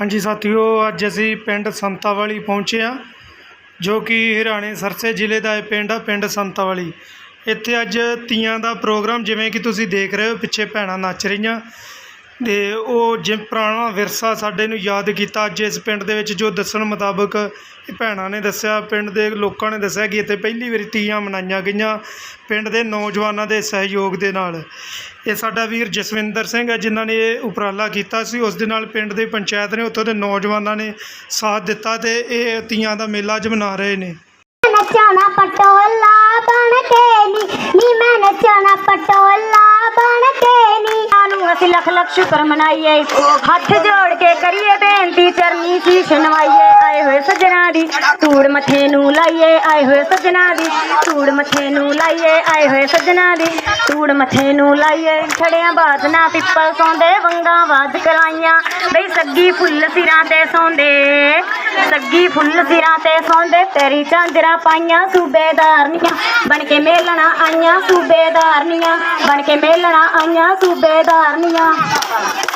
ਹਾਂਜੀ ਸਾਥੀਓ, ਅੱਜ ਅਸੀਂ ਪਿੰਡ ਸੰਤਾਵਾਲੀ ਪਹੁੰਚੇ ਹਾਂ, ਜੋ ਕਿ ਹਰਿਆਣੇ ਸਰਸੇ ਜ਼ਿਲ੍ਹੇ ਦਾ ਇਹ ਪਿੰਡ ਆ, ਪਿੰਡ ਸੰਤਾਵਾਲੀ। ਇੱਥੇ ਅੱਜ ਤੀਆਂ ਦਾ ਪ੍ਰੋਗਰਾਮ, ਜਿਵੇਂ ਕਿ ਤੁਸੀਂ ਦੇਖ ਰਹੇ ਹੋ, ਪਿੱਛੇ ਭੈਣਾਂ ਨੱਚ ਰਹੀਆਂ। ਤੇ ਉਹ ਜਿ ਪੁਰਾਣਾ ਵਿਰਸਾ ਸਾਡੇ ਨੂੰ ਯਾਦ ਕੀਤਾ ਅੱਜ ਇਸ ਪਿੰਡ ਦੇ ਵਿੱਚ, ਜੋ ਦੱਸਣ ਮੁਤਾਬਕ ਭੈਣਾਂ ਨੇ ਦੱਸਿਆ, ਪਿੰਡ ਦੇ ਲੋਕਾਂ ਨੇ ਦੱਸਿਆ ਕਿ ਇੱਥੇ ਪਹਿਲੀ ਵਾਰੀ ਤੀਆਂ ਮਨਾਈਆਂ ਗਈਆਂ ਪਿੰਡ ਦੇ ਨੌਜਵਾਨਾਂ ਦੇ ਸਹਿਯੋਗ ਦੇ ਨਾਲ। ਇਹ ਸਾਡਾ ਵੀਰ ਜਸਵਿੰਦਰ ਸਿੰਘ ਹੈ, ਜਿਨ੍ਹਾਂ ਨੇ ਇਹ ਉਪਰਾਲਾ ਕੀਤਾ ਸੀ। ਉਸ ਦੇ ਨਾਲ ਪਿੰਡ ਦੇ ਪੰਚਾਇਤ ਨੇ ਉੱਥੋਂ ਦੇ ਨੌਜਵਾਨਾਂ ਨੇ ਸਾਥ ਦਿੱਤਾ ਤੇ ਇਹ ਤੀਆਂ ਦਾ ਮੇਲਾ ਅੱਜ ਮਨਾ ਰਹੇ ਨੇ। ਨੱਚਣਾ ਪਟੋਲਾ ਬਣ ਕੇ ਨੀ ਨੀ ਮੈਂ ਨੱਚਣਾ ਪਟੋਲਾ ਬਣ ਕੇ ਨੀ। ਨੂੰ ਅਸੀਂ ਲੱਖ ਲੱਖ ਸ਼ੁਕਰ ਮਨਾਈਏ। ਹੱਥ ਜੋੜ ਕੇ ਕਰੀਏ ਬੇਨਤੀ, ਚਰਨੀ ਸੀਸ ਨਵਾਈਏ। ਆਏ ਹੋਏ ਸੱਜਣਾ ਦੀ ਧੂੜ ਮੱਥੇ ਨੂੰ ਲਾਈਏ। ਆਏ ਹੋਏ ਸੱਜਣਾ ਦੀ ਧੂੜ ਮੱਥੇ ਨੂੰ ਲਾਈਏ। ਆਏ ਹੋਏ ਸੱਜਣਾ ਦੀ ਧੂੜ ਮੱਥੇ ਨੂੰ ਲਾਈਏ। ਛੜਿਆਂ ਬਾਦਨਾ ਪਿੱਪਲ ਸੌਂਦੇ, ਵੰਗਾਂ ਵੱਧ ਕਲਾਈਆਂ ਬਈ ਸੱਗੀ ਫੁੱਲ ਸਿਰਾਂ ਤੇ ਸੌਂਦੇ, ਸੱਗੀ ਫੁੱਲ ਸਿਰਾਂ ਤੇ ਸੌਂਦੇ। ਤੇਰੀ ਝਾਂਜਰਾਂ ਪਾਈਆਂ ਸੂਬੇਦਾਰਨੀਆਂ ਬਣ ਕੇ ਮੇਲਣਾ ਆਈਆਂ ਸੂਬੇਦਾਰਨੀਆਂ ਬਣ ਕੇ ਮੇਲਣਾ ਆਈਆਂ ਸੂਬੇਦਾਰ ਤੇਰਾ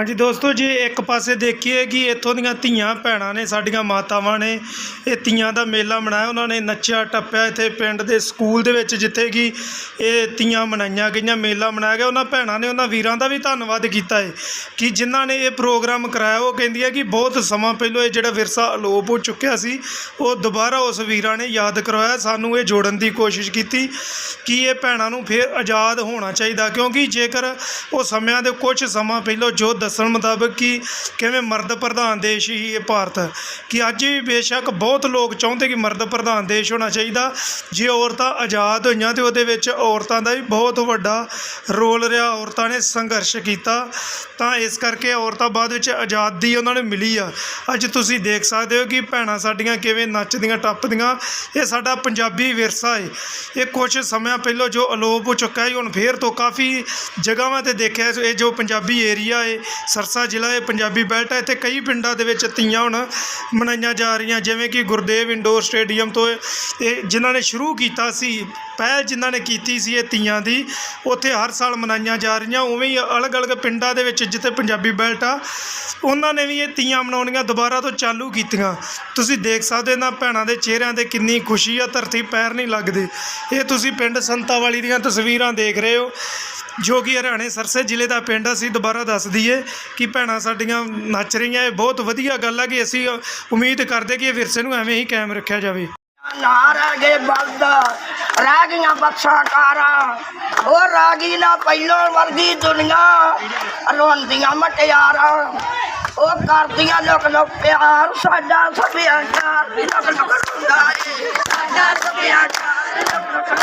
ਹਾਂਜੀ ਦੋਸਤੋ ਜੇ, ਇੱਕ ਪਾਸੇ ਦੇਖੀਏ ਕਿ ਇੱਥੋਂ ਦੀਆਂ ਧੀਆਂ ਭੈਣਾਂ ਨੇ, ਸਾਡੀਆਂ ਮਾਤਾਵਾਂ ਨੇ, ਇਹ ਧੀਆਂ ਦਾ ਮੇਲਾ ਮਨਾਇਆ, ਉਹਨਾਂ ਨੇ ਨੱਚਿਆ, ਟੱਪਿਆ ਇੱਥੇ ਪਿੰਡ ਦੇ ਸਕੂਲ ਦੇ ਵਿੱਚ, ਜਿੱਥੇ ਕਿ ਇਹ ਧੀਆਂ ਮਨਾਈਆਂ ਗਈਆਂ, ਮੇਲਾ ਮਨਾਇਆ ਗਿਆ। ਉਹਨਾਂ ਭੈਣਾਂ ਨੇ, ਉਹਨਾਂ ਵੀਰਾਂ ਦਾ ਵੀ ਧੰਨਵਾਦ ਕੀਤਾ ਹੈ ਕਿ ਜਿਨ੍ਹਾਂ ਨੇ ਇਹ ਪ੍ਰੋਗਰਾਮ ਕਰਾਇਆ। ਉਹ ਕਹਿੰਦੀਆਂ ਕਿ ਬਹੁਤ ਸਮਾਂ ਪਹਿਲਾਂ ਇਹ ਜਿਹੜਾ ਵਿਰਸਾ ਅਲੋਪ ਹੋ ਚੁੱਕਿਆ ਸੀ, ਉਹ ਦੁਬਾਰਾ ਉਸ ਵੀਰਾਂ ਨੇ ਯਾਦ ਕਰਵਾਇਆ। ਸਾਨੂੰ ਇਹ ਜੋੜਨ ਦੀ ਕੋਸ਼ਿਸ਼ ਕੀਤੀ ਕਿ ਇਹ ਭੈਣਾਂ ਨੂੰ ਫਿਰ ਆਜ਼ਾਦ ਹੋਣਾ ਚਾਹੀਦਾ, ਕਿਉਂਕਿ ਜੇਕਰ ਉਹ ਸਮਿਆਂ ਦੇ ਕੁਝ ਸਮਾਂ ਪਹਿਲਾਂ ਜੋ ਦੱਸਣ ਮੁਤਾਬਕ ਕਿ ਕਿਵੇਂ ਮਰਦ ਪ੍ਰਧਾਨ ਦੇਸ਼ ਹੀ ਇਹ ਭਾਰਤ ਕਿ ਅੱਜ ਵੀ ਬੇਸ਼ੱਕ ਬਹੁਤ ਲੋਕ ਚਾਹੁੰਦੇ ਕਿ ਮਰਦ ਪ੍ਰਧਾਨ ਦੇਸ਼ ਹੋਣਾ ਚਾਹੀਦਾ। ਜੇ ਔਰਤਾਂ ਆਜ਼ਾਦ ਹੋਈਆਂ ਤੇ ਉਹਦੇ ਵਿੱਚ ਔਰਤਾਂ ਦਾ ਵੀ ਬਹੁਤ ਵੱਡਾ ਰੋਲ ਰਿਹਾ। ਔਰਤਾਂ ਨੇ ਸੰਘਰਸ਼ ਕੀਤਾ। ਤਾਂ ਇਸ ਕਰਕੇ ਔਰਤਾਂ ਬਾਅਦ ਵਿੱਚ ਆਜ਼ਾਦੀ ਉਹਨਾਂ ਨੂੰ ਮਿਲੀ ਆ। ਅੱਜ ਤੁਸੀਂ ਦੇਖ ਸਕਦੇ ਹੋ ਕਿ ਭੈਣਾਂ ਸਾਡੀਆਂ ਕਿਵੇਂ ਨੱਚਦੀਆਂ, ਟੱਪਦੀਆਂ। ਇਹ ਸਾਡਾ ਪੰਜਾਬੀ ਵਿਰਸਾ ਹੈ ਇਹ ਕੁਝ ਸਮਾਂ ਪਹਿਲਾਂ ਜੋ ਅਲੋਪ ਹੋ ਚੁੱਕਾ ਹੈ ਹੁਣ ਫੇਰ ਤੋਂ ਕਾਫੀ ਜਗ੍ਹਾਵਾਂ ਤੇ ਦੇਖਿਆ, ਇਹ ਜੋ ਪੰਜਾਬੀ ਏਰੀਆ ਹੈ ਸਰਸਾ ਜ਼ਿਲ੍ਹਾ ਇਹ ਪੰਜਾਬੀ ਬੈਲਟ ਹੈ। ਇੱਥੇ ਕਈ ਪਿੰਡਾਂ ਦੇ ਵਿੱਚ ਤੀਆਂ ਹੁਣ ਮਨਾਈਆਂ ਜਾ ਰਹੀਆਂ, ਜਿਵੇਂ ਕਿ ਗੁਰਦੇਵ ਇੰਡੋਰ ਸਟੇਡੀਅਮ ਤੋਂ ਇਹ ਇਹ ਜਿਨ੍ਹਾਂ ਨੇ ਸ਼ੁਰੂ ਕੀਤਾ ਸੀ ਪਹਿਲ ਜਿਨ੍ਹਾਂ ਨੇ ਕੀਤੀ ਸੀ ਇਹ ਤੀਆਂ ਦੀ, ਉੱਥੇ ਹਰ ਸਾਲ ਮਨਾਈਆਂ ਜਾ ਰਹੀਆਂ, ਉਵੇਂ ਹੀ ਅਲੱਗ-ਅਲੱਗ ਪਿੰਡਾਂ ਦੇ ਵਿੱਚ ਜਿੱਥੇ ਪੰਜਾਬੀ ਬੈਲਟ ਆ, ਉਹਨਾਂ ਨੇ ਵੀ ਇਹ ਤੀਆਂ ਮਨਾਉਣੀਆਂ ਦੁਬਾਰਾ ਤੋਂ ਚਾਲੂ ਕੀਤੀਆਂ। ਤੁਸੀਂ ਦੇਖ ਸਕਦੇ ਨਾ ਭੈਣਾਂ ਦੇ ਚਿਹਰਿਆਂ ਤੇ ਕਿੰਨੀ ਖੁਸ਼ੀ ਆ, ਧਰਤੀ ਪੈਰ ਨਹੀਂ ਲੱਗਦੇ। ਇਹ ਤੁਸੀਂ ਪਿੰਡ ਸੰਤਾਵਾਲੀ ਦੀਆਂ ਤਸਵੀਰਾਂ ਦੇਖ ਰਹੇ ਹੋ, ਜੋ ਕਿ ਹਰਿਆਣੇ ਸਰਸੇ ਜ਼ਿਲ੍ਹੇ ਦਾ ਪਿੰਡ ਆ, ਅਸੀਂ ਦੁਬਾਰਾ ਦੱਸ ਦਈਏ ਕਿ ਭੈਣਾਂ ਸਾਡੀਆਂ ਨੱਚ ਰਹੀਆਂ, ਇਹ ਬਹੁਤ ਵਧੀਆ ਗੱਲ ਆ ਕਿ ਅਸੀਂ ਉਮੀਦ ਕਰਦੇ ਕਿ ਇਹ ਵਿਰਸੇ ਨੂੰ ਐਵੇਂ ਹੀ ਕਾਇਮ ਰੱਖਿਆ ਜਾਵੇ। ਨਾ ਰਹਿ ਗਏ ਬਲਦ ਰਹਿ ਗਈਆਂ ਬਖਸ਼ਾਂ ਉਹ ਰਾਗੀ ਨਾ ਪਹਿਲੋਂ ਵਰਗੀ ਦੁਨੀਆ। ਰੋਂਦੀਆਂ ਮਟਿਆਰਾਂ। ਉਹ ਕਰਦੀਆਂ ਲੋਕ ਲੋਕ ਪਿਆਰ। ਸਾਡਾ ਸਭਿਆਚਾਰ ਵੀ ਲੋਕ ਲੋਕ ਰੋਂਦਾ ਏ। ਸਾਡਾ ਸਭਿਆਚਾਰ ਲੋਕ ਲੋਕ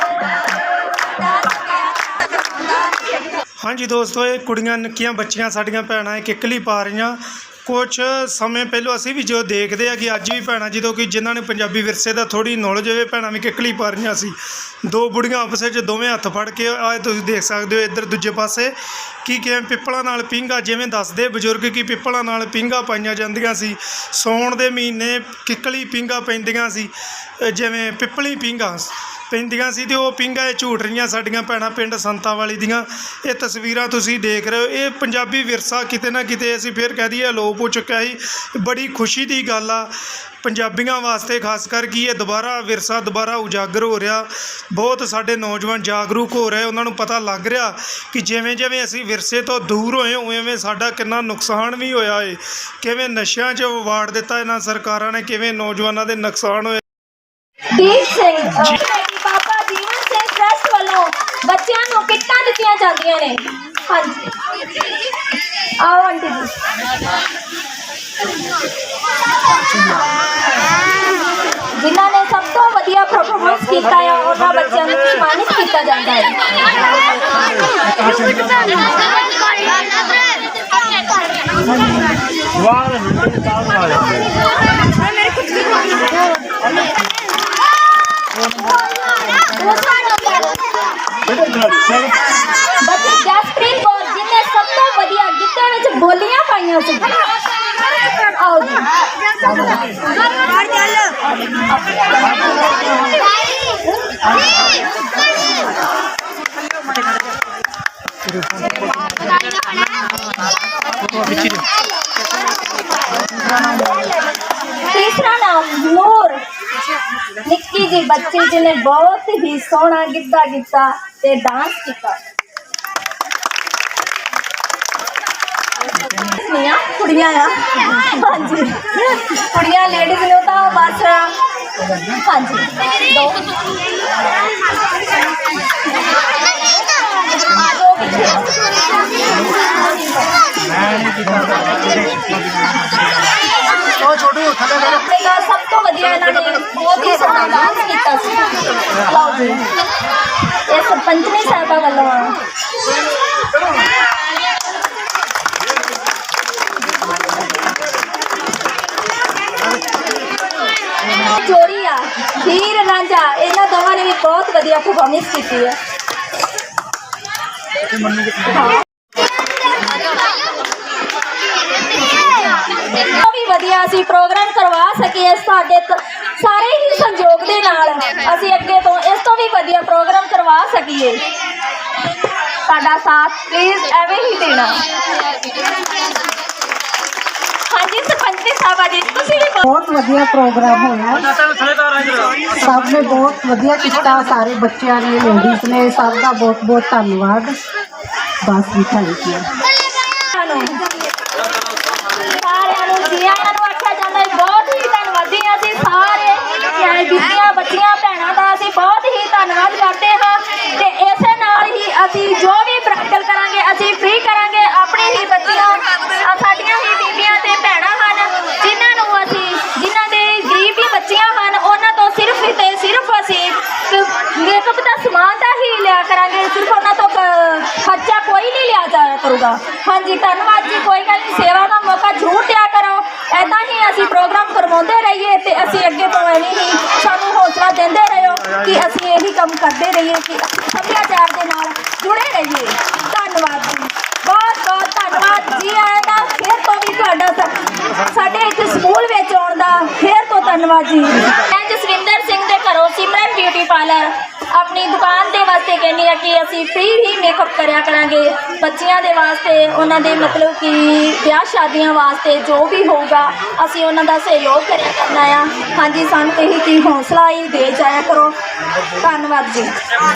ਹਾਂਜੀ ਦੋਸਤੋ, ਇਹ ਕੁੜੀਆਂ, ਨਿੱਕੀਆਂ ਬੱਚੀਆਂ, ਸਾਡੀਆਂ ਭੈਣਾਂ ਇਹ ਕਿੱਕਲੀ ਪਾ ਰਹੀਆਂ। ਕੁਝ ਸਮੇਂ ਪਹਿਲਾਂ ਅਸੀਂ ਵੀ ਜੋ ਦੇਖਦੇ ਆ ਕਿ ਅੱਜ ਵੀ ਭੈਣਾਂ, ਜਦੋਂ ਕਿ ਜਿਨ੍ਹਾਂ ਨੇ ਪੰਜਾਬੀ ਵਿਰਸੇ ਦਾ ਥੋੜੀ ਨੌਲੇਜ ਹੋਵੇ, ਭੈਣਾਂ ਵੀ ਕਿੱਕਲੀ ਪਾ ਰਹੀਆਂ ਸੀ। ਦੋ ਬੁੜੀਆਂ ਆਪਸ ਵਿੱਚ ਦੋਵੇਂ ਹੱਥ ਫੜ ਕੇ ਆਏ, ਤੁਸੀਂ ਦੇਖ ਸਕਦੇ ਹੋ ਇੱਧਰ ਦੂਜੇ ਪਾਸੇ ਕਿ ਕਿਵੇਂ ਪਿੱਪਲਾਂ ਨਾਲ ਪਿੰਗਾ ਜਿਵੇਂ ਦੱਸਦੇ ਬਜ਼ੁਰਗ ਕਿ ਪਿੱਪਲਾਂ ਨਾਲ ਪਿੰਗਾ ਪਾਈਆਂ ਜਾਂਦੀਆਂ ਸੀ। ਸੌਣ ਦੇ ਮਹੀਨੇ ਕਿੱਕਲੀ ਪਿੰਗਾ ਪੈਂਦੀਆਂ ਸੀ ਜਿਵੇਂ ਪਿੱਪਲੀ ਪਿੰਗਾ ਪੈਂਦੀਆਂ ਸੀ ਤੇ ਉਹ ਪਿੰਗਾ ਝੂਟ ਰਹੀਆਂ ਸਾਡੀਆਂ ਭੈਣਾਂ ਪਿੰਡ ਸੰਤਾਂ ਵਾਲੀ ਦੀਆਂ। ਇਹ ਤਸਵੀਰਾਂ ਤੁਸੀਂ ਦੇਖ ਰਹੇ ਹੋ। ਇਹ ਪੰਜਾਬੀ ਵਿਰਸਾ ਕਿਤੇ ਨਾ ਕਿਤੇ ਅਸੀਂ ਫਿਰ ਕਹਿ ਦਈਏ ਅਲੋਪ ਹੋ ਚੁੱਕਿਆ ਸੀ। ਬੜੀ ਖੁਸ਼ੀ ਦੀ ਗੱਲ ਆ। ਪੰਜਾਬੀਆਂ ਵਾਸਤੇ ਖਾਸ ਕਰ ਕਿ ਇਹ ਦੁਬਾਰਾ ਵਿਰਸਾ ਦੁਬਾਰਾ ਉਜਾਗਰ ਹੋ ਰਿਹਾ। ਬਹੁਤ ਸਾਡੇ ਨੌਜਵਾਨ ਜਾਗਰੂਕ ਹੋ ਰਹੇ। ਉਹਨਾਂ ਨੂੰ ਪਤਾ ਲੱਗ ਰਿਹਾ ਕਿ ਜਿਵੇਂ ਜਿਵੇਂ ਅਸੀਂ ਵਿਰਸੇ ਤੋਂ ਦੂਰ ਹੋਏ ਉਵੇਂ ਸਾਡਾ ਕਿੰਨਾ ਨੁਕਸਾਨ ਵੀ ਹੋਇਆ ਏ। ਕਿਵੇਂ ਨਸ਼ਿਆਂ 'ਚ ਵਾੜ ਦਿੱਤਾ ਇਹਨਾਂ ਸਰਕਾਰਾਂ ਨੇ ਕਿਵੇਂ ਨੌਜਵਾਨਾਂ ਦੇ ਨੁਕਸਾਨ ਹੋਏ। ਦੀਪ ਸਿੰਘ ਬੇਟੀ ਬਾਬਾ ਜੀਵਨ ਸਿੰਘ ਟਰਸਟ ਵੱਲੋਂ ਬੱਚਿਆਂ ਨੂੰ ਕਿੱਟਾਂ ਦਿੱਤੀਆਂ ਜਾਂਦੀਆਂ ਨੇ ਹਾਂਜੀ ਆਓ ਆਂਟੀ ਜੀ ਜਿਨ੍ਹਾਂ ਨੇ ਸਭ ਤੋਂ ਵਧੀਆ ਪਰਫਾਰਮੈਂਸ ਕੀਤਾ ਹੈ ਉਹਨਾਂ ਬੱਚਿਆਂ ਨੂੰ ਸਨਮਾਨਿਤ ਕੀਤਾ ਜਾਂਦਾ ਹੈ ਦੂਸਰਾ ਨੰਬਰ ਬੱਚੇ ਜਸਪ੍ਰੀਤ ਕੌਰ ਜਿਨੇ ਸਭ ਤੋਂ ਵਧੀਆ ਗਿੱਧੇ ਵਿੱਚ ਬੋਲੀਆਂ ਪਾਈਆਂ ਸੀ ਆਓ ਜੀ ਤੀਸਰਾ ਨਾਮ ਮੋਰ ਨਿੱਕੀ ਜੀ ਬੱਚੀ ਜਿਹਨੇ ਬਹੁਤ ਹੀ ਸੋਹਣਾ ਗਿੱਧਾ ਕੀਤਾ ਤੇ ਡਾਂਸ ਕੀਤਾ। ਨੀਆਂ ਕੁੜੀਆਂ ਆ ਹਾਂਜੀ ਕੁੜੀਆਂ ਲੇਡੀਜ਼ ਨੂੰ ਤਾਂ ਬਸ ਹਾਂਜੀ ਦੋ ਆ ਦੋ ਪਿੱਛੇ ਆਪਣੇ ਨਾਲ ਸਭ ਤੋਂ ਵਧੀਆ ਇਹਨਾਂ ਨੇ ਬਹੁਤ ਹੀ ਸੋਹਣਾ ਡਾਂਸ ਕੀਤਾ ਸੀ ਲਓ ਜੀ ਇਹ ਸਰਪੰਚਨੀ ਸਾਹਿਬਾ ਵੱਲੋਂ ਆ ਚੋਰੀ ਆ ਹੀਰ ਰਾਂਝਾ, ਇਹਨਾਂ ਦੋਵਾਂ ਨੇ ਵੀ ਬਹੁਤ ਵਧੀਆ ਪਰਫਾਰਮੈਂਸ ਕੀਤੀ ਹੈ। ਉਹ ਵੀ ਵਧੀਆ ਅਸੀਂ ਪ੍ਰੋਗਰਾਮ ਕਰਵਾ ਸਕੀਏ ਸਾਡੇ ਤ- ਸਾਰੇ ਹੀ ਸੰਯੋਗ ਦੇ ਨਾਲ। ਅਸੀਂ ਅੱਗੇ ਤੋਂ ਇਸ ਤੋਂ ਵੀ ਵਧੀਆ ਪ੍ਰੋਗਰਾਮ ਕਰਵਾ ਸਕੀਏ। ਸਾਡਾ ਸਾਥ ਪਲੀਜ਼ ਐਵੇਂ ਹੀ ਦੇਣਾ। ਹਾਂਜੀ ਸਰਪੰਚ ਸਾਹਿਬਾ ਜੀ। ਤੁਸੀਂ ਵੀ ਬੋਲੋ। ਬਹੁਤ ਵਧੀਆ ਪ੍ਰੋਗਰਾਮ ਹੋਇਆ। ਸਭ ਨੇ ਬਹੁਤ ਵਧੀਆ ਕੀਤਾ ਸਾਰੇ ਬੱਚਿਆਂ ਨੇ ਲੇਡੀਜ਼ ਨੇ ਸਭ ਦਾ ਬਹੁਤ ਬਹੁਤ ਧੰਨਵਾਦ। ਬਸ ਵੀ ਥੈਂਕ ਯੂ ਸਾਰਿਆਂ ਨੂੰ ਸਾਰਿਆਂ ਨੂੰ ਜੀ ਆਇਆਂ ਨੂੰ ਆਖਿਆ ਜਾਂਦਾ ਹੈ ਬਹੁਤ ਹੀ ਧੰਨਵਾਦੀ ਹਾਂ ਅਸੀਂ ਸਾਰੇ ਹੀ ਬੀਬੀਆਂ ਬੱਚੀਆਂ ਭੈਣਾਂ ਦਾ ਅਸੀਂ ਬਹੁਤ ਹੀ ਧੰਨਵਾਦ ਕਰਦੇ ਹਾਂ ਤੇ ਇਸੇ ਨਾਲ ਹੀ ਅਸੀਂ ਜੋ ਵੀ ਬ੍ਰਾਈਡਲ ਕਰਾਂਗੇ ਅਸੀਂ ਫ੍ਰੀ ਕਰਾਂਗੇ ਆਪਣੀ ਹੀ ਬੱਚੀਆਂ ਅ, ਸਾਡੀਆਂ ਹੀ ਬੀਬੀਆਂ ਤੇ ਭੈਣਾਂ ਹਨ ਜਿਨ੍ਹਾਂ ਨੂੰ ਅਸੀਂ ਜਿਨ੍ਹਾਂ ਦੇ ਗਰੀਬ ਹੀ ਬੱਚੀਆਂ ਹਨ ਉਹਨਾਂ ਤੋਂ ਸਿਰਫ ਤੇ ਸਿਰਫ ਅਸੀਂ ਮੇਕਅਪ ਦਾ ਸਮਾਨ ਦਾ ਹੀ ਲਿਆ ਕਰਾਂਗੇ, ਸਿਰਫ ਉਹਨਾਂ ਤੋਂ ਖਰਚਾ ਕੋਈ ਨਹੀਂ ਲਿਆ ਜਾਇਆ ਕਰੂਗਾ। ਹਾਂਜੀ, ਧੰਨਵਾਦ ਜੀ, ਕੋਈ ਗੱਲ ਨਹੀਂ, ਸੇਵਾ ਦਾ ਮੌਕਾ ਜ਼ਰੂਰ ਦਿਆ ਕਰੋ। ਐਦਾਂ ਹੀ ਅਸੀਂ ਪ੍ਰੋਗਰਾਮ ਕਰਵਾਉਂਦੇ ਰਹੀਏ ਤੇ ਅਸੀਂ ਅੱਗੇ ਤੋਂ ਐਵੇਂ ਹੀ ਸਾਨੂੰ ਹੌਸਲਾ ਦਿੰਦੇ ਰਹੋ ਕਿ ਅਸੀਂ ਇਹੀ ਕੰਮ ਕਰਦੇ ਰਹੀਏ ਕਿ ਸੱਭਿਆਚਾਰ ਦੇ ਨਾਲ ਜੁੜੇ ਰਹੀਏ। ਧੰਨਵਾਦ ਜੀ। ਬਹੁਤ ਬਹੁਤ ਧੰਨਵਾਦ ਜੀ, ਆਇਆਂ ਦਾ। ਫਿਰ ਤੋਂ ਵੀ ਤੁਹਾਡਾ ਸਾਡੇ ਇੱਥੇ ਸਕੂਲ ਵਿੱਚ ਆਉਣ ਦਾ ਫਿਰ ਤੋਂ ਧੰਨਵਾਦ ਜੀ ਮੈਂ ਜਸਵਿੰਦਰ ਸਿੰਘ ਦੇ ਘਰੋਂ ਸਿਮਰਨ ਬਿਊਟੀ ਪਾਰਲਰ ਆਪਣੀ ਦੁਕਾਨ ਦੇ ਵਾਸਤੇ ਕਹਿੰਦੀ ਆ ਕਿ ਅਸੀਂ ਫ੍ਰੀ ਹੀ ਮੇਕਅਪ ਕਰਿਆ ਕਰਾਂਗੇ। ਬੱਚਿਆਂ ਦੇ ਵਾਸਤੇ, ਉਹਨਾਂ ਦੇ ਮਤਲਬ ਕਿ ਵਿਆਹ ਸ਼ਾਦੀਆਂ ਵਾਸਤੇ ਜੋ ਵੀ ਹੋਊਗਾ, ਅਸੀਂ ਉਹਨਾਂ ਦਾ ਸਹਿਯੋਗ ਕਰਿਆ ਕਰਨਾ ਆ। ਹਾਂਜੀ, ਸਾਨੂੰ ਇਹੀ ਕੀ ਹੌਸਲਾ ਹੀ ਦੇ ਜਾਇਆ ਕਰੋ। ਧੰਨਵਾਦ ਜੀ।